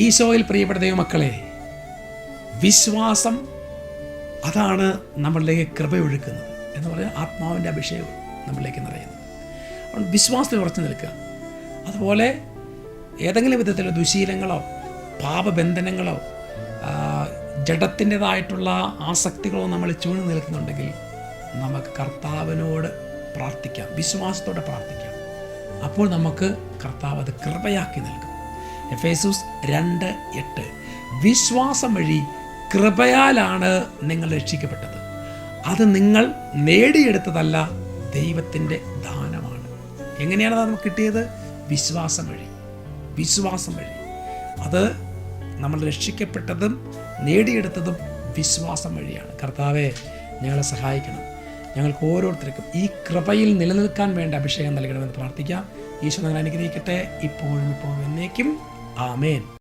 ഈശോയിൽ പ്രിയപ്പെട്ട ദൈവമക്കളെ വിശ്വാസം അതാണ് നമ്മളിലേക്ക് കൃപയൊഴുക്കുന്നത് എന്ന് പറഞ്ഞാൽ ആത്മാവിന്റെ അഭിഷേകം നമ്മളിലേക്ക് നിറയുന്നത് അതുകൊണ്ട് വിശ്വാസത്തിൽ ഉറച്ചു നിൽക്കുക. അതുപോലെ ഏതെങ്കിലും വിധത്തിലുള്ള ദുശീലങ്ങളോ പാപബന്ധനങ്ങളോ ജഡത്തിന്റെതായിട്ടുള്ള ആസക്തികളോ നമ്മൾ ചൂഴ്ന്നു നിൽക്കുന്നുണ്ടെങ്കിൽ നമുക്ക് കർത്താവിനോട് പ്രാർത്ഥിക്കാം വിശ്വാസത്തോടെ പ്രാർത്ഥിക്കാം. അപ്പോൾ നമുക്ക് കർത്താവ് അത് കൃപയാക്കി നൽകും. എഫേസൂസ് രണ്ട് എട്ട്. വിശ്വാസം വഴി കൃപയാലാണ് നിങ്ങൾ രക്ഷിക്കപ്പെട്ടത്. അത് നിങ്ങൾ നേടിയെടുത്തതല്ല ദൈവത്തിന്റെ ദാനമാണ്. എങ്ങനെയാണ് അത് നമുക്ക് കിട്ടിയത്? വിശ്വാസം വഴി വിശ്വാസം വഴി അത് നമ്മൾ രക്ഷിക്കപ്പെട്ടതും നേടിയെടുത്തതും വിശ്വാസം വഴിയാണ് കർത്താവെ ഞങ്ങളെ സഹായിക്കണം. ഞങ്ങൾക്ക് ഓരോരുത്തർക്കും ഈ കൃപയിൽ നിലനിൽക്കാൻ വേണ്ട അഭിഷേകം നൽകണമെന്ന് പ്രാർത്ഥിക്കാം. ഈശോ ഞങ്ങൾ അനുഗ്രഹിക്കട്ടെ. ഇപ്പോഴും ഇപ്പോഴും എന്നേക്കും. ആമേൻ